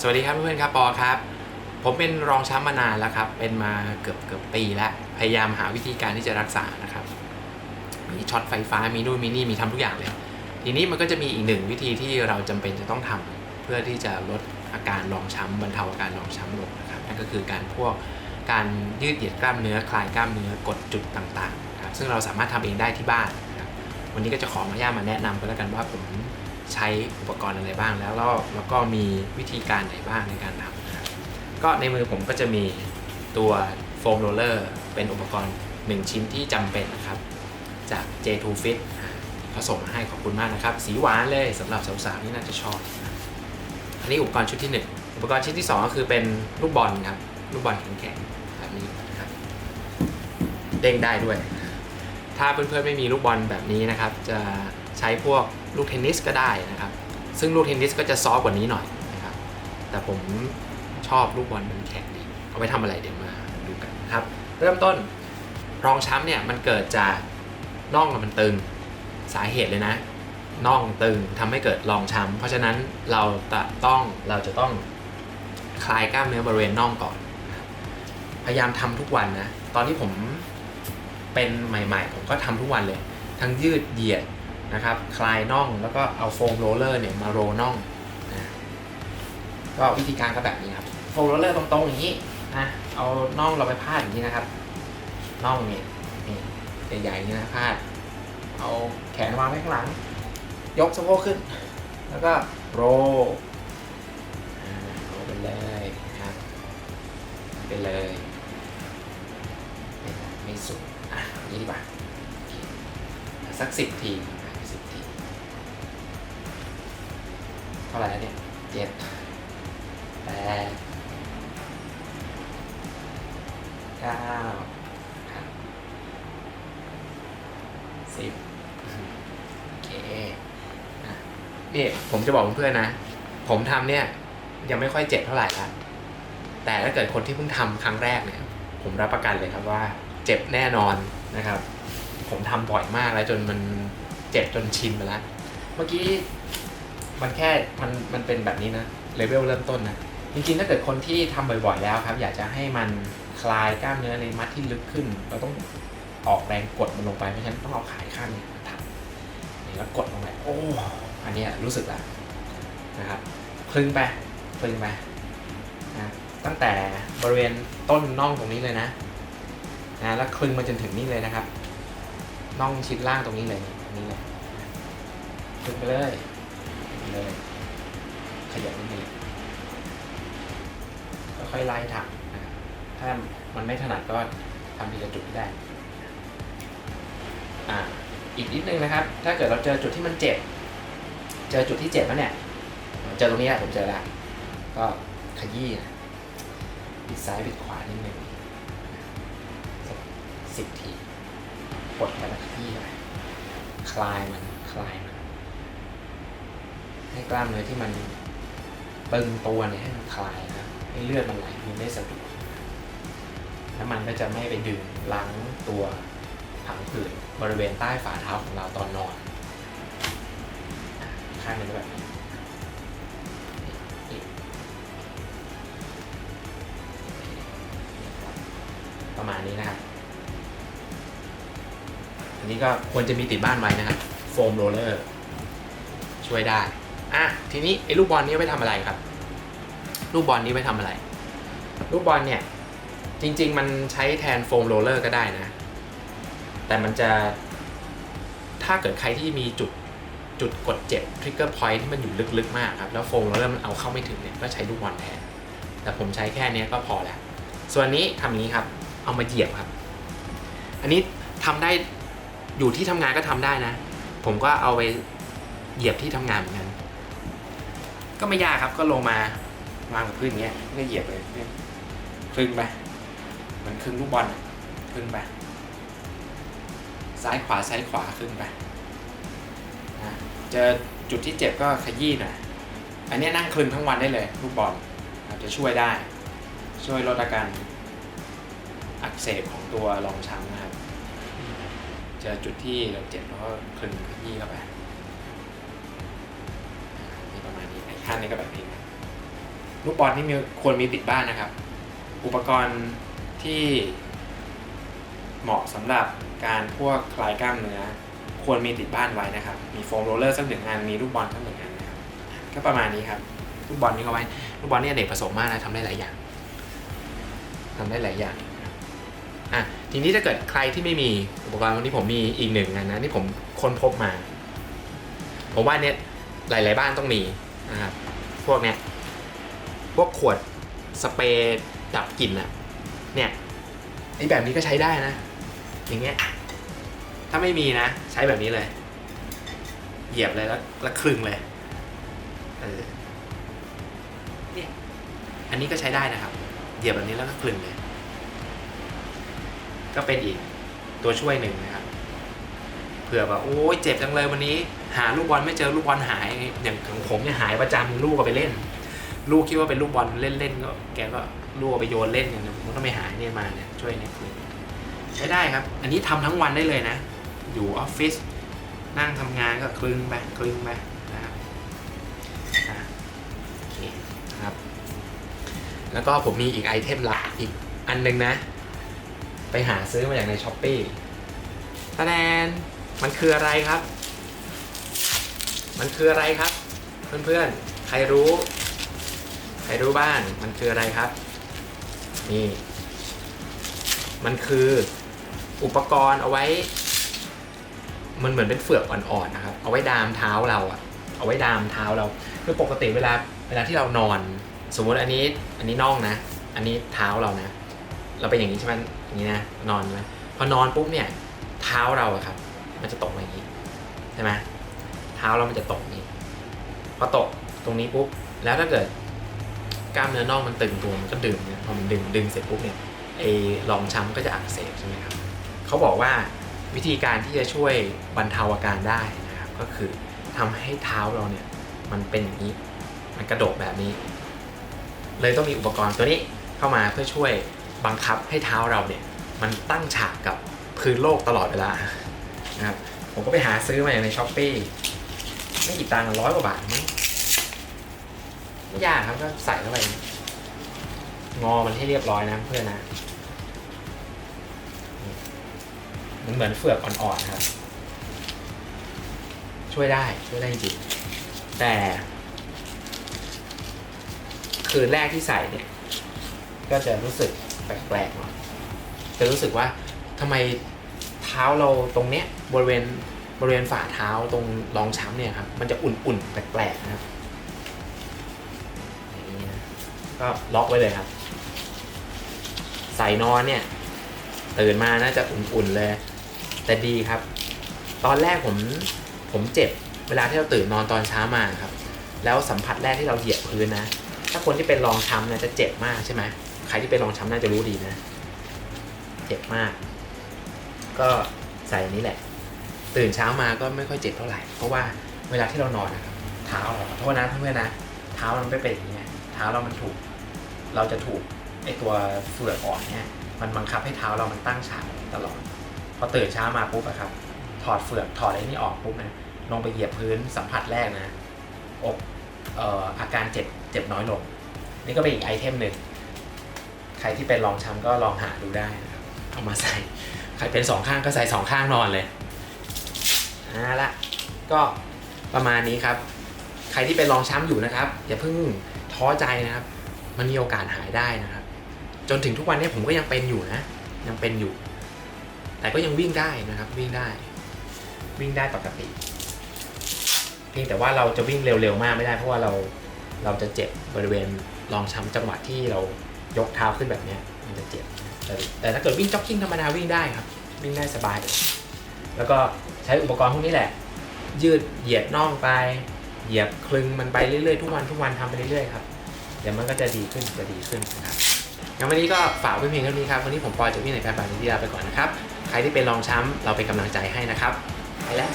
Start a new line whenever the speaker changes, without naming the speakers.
สวัสดีครับเพื่อนๆครับปอครับ ผมเป็นรองช้ำมานานแล้วครับ เป็นมาเกือบเกือบปีแล้ว พยายามหาวิธีการที่จะรักษานะครับ มีช็อตไฟฟ้ามีนู่นมีนี่มีทำทุกอย่างเลย ทีนี้มันก็จะมีอีกหนึ่งวิธีที่เราจำเป็นจะต้องทำเพื่อที่จะลดอาการรองช้ำบรรเทาอาการรองช้ำลงนะครับนั่นก็คือการพวกการยืดเหยียดกล้ามเนื้อคลายกล้ามเนื้อกดจุดต่างๆครับซึ่งเราสามารถทำเองได้ที่บ้านนะครับวันนี้ก็จะขอมาย่ามาแนะนำกันแล้วกันว่าผม ใช้อุปกรณ์อะไรบ้างแล้วแล้วแล้วก็มีวิธีการไหนบ้างในการทำนะครับก็ในมือผมก็จะมีตัวโฟมโรลเลอร์เป็นอุปกรณ์ 1 ชิ้นที่จำเป็นนะครับ จาก J2 Fit อ่าเขาส่งมาให้ขอบคุณมากนะครับ สีหวานเลยสำหรับสาวๆที่น่าจะชอบ อันนี้อุปกรณ์ชุดที่ 1 อุปกรณ์ชิ้นที่ 2 ก็คือเป็นลูกบอลครับลูกบอลแข็งๆแบบนี้นะครับเด้งได้ด้วย ถ้าเพื่อนๆไม่มีลูกบอลแบบนี้นะครับ จะ ใช้พวกลูกเทนนิสก็ได้นะครับ ซึ่งลูกเทนนิสก็จะซอฟกว่านี้หน่อยนะครับ แต่ผมชอบลูกบอลมันแข็งดี เอาไปทำอะไรเดี๋ยวมาดูกันนะครับ เริ่มต้นรองช้ำเนี่ยมันเกิดจากน่องมันตึงสาเหตุเลยนะน่องตึงทำให้เกิดรองช้ำเพราะฉะนั้นเราจะต้องเราจะต้องคลายกล้ามเนื้อบริเวณน่องก่อน พยายามทำทุกวันนะ ตอนที่ผมเป็นใหม่ ๆ ผมก็ทำทุกวันเลย ทั้งยืดเหยียด นะครับคลายน่องแล้วก็เอาโฟมโรลเลอร์เนี่ยมาโรน่องนะก็วิธีการก็แบบนี้ครับโฟมโรลเลอร์ตรงๆอย่างนี้นะเอาน่องเราไปพาดอย่างนี้นะครับน่องเนี่ยนี่ใหญ่ๆอย่างนี้นะพาด เอาแขนวางไว้ข้างหลัง ยกสะโพกขึ้น แล้วก็โรโรไปเลยครับไปเลยไม่สุดอะนี้ดีกว่าสักสิบที เท่าไหร่แล้วเนี่ยเจ็ดแปดเก้าสิบโอเคนี่ผมจะบอกเพื่อนๆนะ ผมทำเนี่ย ยังไม่ค่อยเจ็บเท่าไหร่ละแต่ถ้าเกิดคนที่เพิ่งทำครั้งแรกเนี่ย ผมรับประกันเลยครับว่า เจ็บแน่นอนนะครับ ผมทำบ่อยมากแล้วจนมัน จ็บจนชินไปแล้ว เมื่อกี้มันแค่มันมันเป็นแบบนี้นะเลเวลเริ่มต้นนะ จริงๆ ถ้าเกิดคนที่ทำบ่อยๆแล้วครับ อยากจะให้มันคลายกล้ามเนื้อในมัดที่ลึกขึ้น เราต้องออกแรงกดมันลงไป เพราะฉะนั้นต้องเอาขายข้างนี้มาทำนี่แล้วกดลงไป โอ้ อันนี้รู้สึกล้วนะครับคลึงไปคลึงไปนะตั้งแต่บริเวณต้นน่องตรงนี้เลยนะนะแล้วคลึงมาจนถึงนี่เลยนะครับน่องชิ้นล่างตรงนี้เลย นี่เลยคลึงไปเลยเลย ขยับนิดนึงค่อยๆไล่ทำนะครับถ้ามันไม่ถนัดก็ทำทีละจุดได้ อ่า อีกนิดนึงนะครับ ถ้าเกิดเราเจอจุดที่มันเจ็บ เจอจุดที่เจ็บแล้วเนี่ย เจอตรงนี้แหละผมเจอแล้ว ก็ขยี้นะบิดซ้ายบิดขวานิดนึงสิบที กดแล้วขยี้ไป คลายมันคลายมัน ให้กล้ามเนื้อที่มันตึงตัวเนี่ยให้มันคลายนะครับให้เลือดมันไหลเวียนได้สะดวกแล้วมันก็จะไม่ไปดึงล้างตัวผังผืดบริเวณใต้ฝ่าเท้าของเราตอนนอนข้างนึงแบบ นี้ก็ควรจะมีติดบ้านไว้นะครับโฟมโรลเลอร์ช่วยได้อะทีนี้ไอ้ลูกบอลนี้ไว้ทำอะไรครับ ลูกบอลนี้ไว้ทำอะไร ลูกบอลเนี่ย จริง ๆ มันใช้แทนโฟมโรลเลอร์ก็ได้นะ แต่มันจะถ้าเกิดใครที่มีจุดจุดกดเจ็บทริกเกอร์พอยท์ที่มันอยู่ลึกๆมากครับ แล้วโฟมโรลเลอร์มันเอาเข้าไม่ถึงเนี่ยก็ใช้ลูกบอลแทน แต่ผมใช้แค่เนี้ยก็พอแล้ว ส่วนนี้ทำนี้ครับ เอามาเหยียบครับ อันนี้ทำได้ อยู่ที่ทำงานก็ทำได้นะ ผมก็เอาไปเหยียบที่ทำงานเหมือนกันก็ไม่ยากครับก็ลงมาวางกับพื้นอย่างเงี้ยก็เหยียบเลยเนี่ยคลึงไปเหมือนคลึงลูกบอลคลึงไปซ้ายขวาซ้ายขวาคลึงไปนะเจอจุดที่เจ็บก็ขยี้หน่อยอันนี้นั่งคลึงทั้งวันได้เลยลูกบอลอาจจะช่วยได้ ช่วยลดอาการอักเสบของตัวรองช้ำนะครับ จอจุดที่เราเจ็บแล้วก็คลึงขยี้เข้าไปนี่ประมาณนี้ไอ้ข้างนี้ก็แบบนี้นะลูกบอลที่มีควรมีติดบ้านนะครับ อุปกรณ์ที่เหมาะสำหรับการพวกคลายกล้ามเนื้อ ควรมีติดบ้านไว้นะครับ มีโฟมโรลเลอร์สักหนึ่งอันมีลูกบอลสักหนึ่งอันนะครับก็ประมาณนี้ครับลูกบอลนี่ก็ไว้ลูกบอลนี่อเนกประสงค์มากนะทำได้หลายอย่างทำได้หลายอย่าง อะทีนี้ถ้าเกิดใครที่ไม่มีอุปกรณ์วันนี้ผมมีอีกหนึ่งอันนะที่ผมค้นพบมา ผมว่าเนี่ยหลาย ๆ บ้านต้องมีนะครับพวกเนี้ยพวกขวดสเปรย์ดับกลิ่นอะเนี่ยไอ้แบบนี้ก็ใช้ได้นะ อย่างเงี้ยถ้าไม่มีนะ ใช้แบบนี้เลย เหยียบเลยแล้วแล้วคลึงเลยเออเนี่ยอันนี้ก็ใช้ได้นะครับ เหยียบแบบนี้แล้วก็คลึงเลย ก็เป็นอีกตัวช่วยหนึ่งนะครับเผื่อแบบโอ้ยเจ็บจังเลยวันนี้ หาลูกบอลไม่เจอลูกบอลหายอย่างของผมเนี่ยหายประจำลูกก็ไปเล่น ลูกคิดว่าเป็นลูกบอลเล่นๆก็แกก็ลูกไปโยนเล่นกันมันก็ไม่หายเนี่ยมาเนี่ยช่วยเนี่ยคือใช้ได้ครับ อันนี้ทำทั้งวันได้เลยนะ อยู่ออฟฟิศนั่งทำงานก็คลึงไปคลึงไปนะครับโอเคครับ แล้วก็ผมมีอีกไอเทมลับอีกอันหนึงนะ ไปหาซื้อมาจากในช้อปปี้ตะแนนมันคืออะไรครับ มันคืออะไรครับ เพื่อนๆ ใครรู้ ใครรู้บ้างมันคืออะไรครับ นี่ มันคืออุปกรณ์เอาไว้ มันเหมือนเป็นเฟือกอ่อนๆนะครับ เอาไว้ดามเท้าเราอะเอาไว้ดามเท้าเราคือปกติเวลาเวลาที่เรานอน สมมติอันนี้ อันนี้น่องนะ อันนี้เท้าเรานะ เราเป็นอย่างนี้ใช่ไหม นี้นะนอนไหมพอนอนปุ๊บเนี่ยเท้าเราอะครับ มันจะตกมาอย่างนี้ใช่ไหมเท้าเรามันจะตกนี้พอตกตรงนี้ปุ๊บแล้วถ้าเกิดกล้ามเนื้อน่องมันตึงตัวมันก็ดึงเนี่ยพอมันดึงดึงเสร็จปุ๊บเนี่ยไอ้รองช้ำก็จะอักเสบใช่ไหมครับเขาบอกว่าวิธีการที่จะช่วยบรรเทาอาการได้นะครับ ก็คือทำให้เท้าเราเนี่ยมันเป็นอย่างนี้ มันกระโดดแบบนี้ เลยต้องมีอุปกรณ์ตัวนี้เข้ามาเพื่อช่วยบังคับให้เท้าเราเนี่ย มันตั้งฉากกับพื้นโลกตลอดเวลานะครับผมก็ไปหาซื้อมาอย่างในช้อปปี้ไม่กี่ตังค์ร้อยกว่าบาทมั้งไม่ยากครับก็ใส่เข้าไปงอมันให้เรียบร้อยนะเพื่อนนะมันเหมือนเฟือกอ่อนๆนครับ ช่วยได้ช่วยได้จริงแต่ คืนแรกที่ใส่เนี่ย ก็จะรู้สึกแปลกๆหน่อย จะรู้สึกว่าทำไมเท้าเราตรงเนี้ยบริเวณบริเวณฝ่าเท้าตรงรองช้ำเนี่ยครับมันจะอุ่นๆแปลกๆนะครับก็ล็อกไว้เลยครับ ใส่นอนเนี่ยตื่นมาน่าจะอุ่นๆเลย แต่ดีครับ ตอนแรกผมผมเจ็บเวลาที่เราตื่นนอนตอนเช้ามาครับ แล้วสัมผัสแรกที่เราเหยียบพื้นนะ ถ้าคนที่เป็นรองช้ำเนี่ยจะเจ็บมากใช่ไหมใครที่เป็นรองช้ำน่าจะรู้ดีนะ เจ็บมาก ก็ใส่นี้แหละ ตื่นเช้ามาก็ไม่ค่อยเจ็บเท่าไหร่ เพราะว่าเวลาที่เรานอนนะครับเท้าเราโทษนะเพื่อนนะ เท้ามันไม่เป็นอย่างนี้ไงเท้าเรามันถูก เราจะถูกไอตัวเฟือกอ่อนเนี่ยมันบังคับให้เท้าเรามันตั้งฉากตลอด พอตื่นเช้ามาปุ๊บอะครับ ถอดเฟือกถอดอะไอ้นี่ออกปุ๊บนะลงไปเหยียบพื้นสัมผัสแรกนะอกเอ่ออาการเจ็บเจ็บน้อยลง นี่ก็เป็นอีกไอเทมหนึ่ง ใครที่เป็นรองช้ำก็ลองหาดูได้นะครับ เอามาใส่ ใครเป็นสองข้างก็ใส่สองข้างนอนเลยเอาละก็ประมาณนี้ครับ ใครที่เป็นรองช้ำอยู่นะครับ อย่าเพิ่งท้อใจนะครับ มันมีโอกาสหายได้นะครับ จนถึงทุกวันนี้ผมก็ยังเป็นอยู่นะ ยังเป็นอยู่ แต่ก็ยังวิ่งได้นะครับ วิ่งได้ วิ่งได้ปกติ เพียงแต่ว่าเราจะวิ่งเร็วๆมากไม่ได้ เพราะว่าเราเราจะเจ็บบริเวณรองช้ำจังหวะที่เรายกเท้าขึ้นแบบนี้มันจะเจ็บ แต่ถ้าเกิดวิ่งจ็อกกิ้งธรรมดาวิ่งได้ครับ วิ่งได้สบาย แล้วก็ใช้อุปกรณ์พวกนี้แหละ ยืดเหยียดน่องไป เหยียบคลึงมันไปเรื่อยๆ ทุกวันทุกวันทำไปเรื่อยๆครับ เดี๋ยวมันก็จะดีขึ้นจะดีขึ้นนะครับงั้นวันนี้ก็ฝากไว้เพียงเท่านี้ครับ วันนี้ผมปอยจากวิ่งในการบานที่ลาไปก่อนนะครับ ใครที่เป็นรองช้ำเราเป็นกำลังใจให้นะครับ ไปแล้ว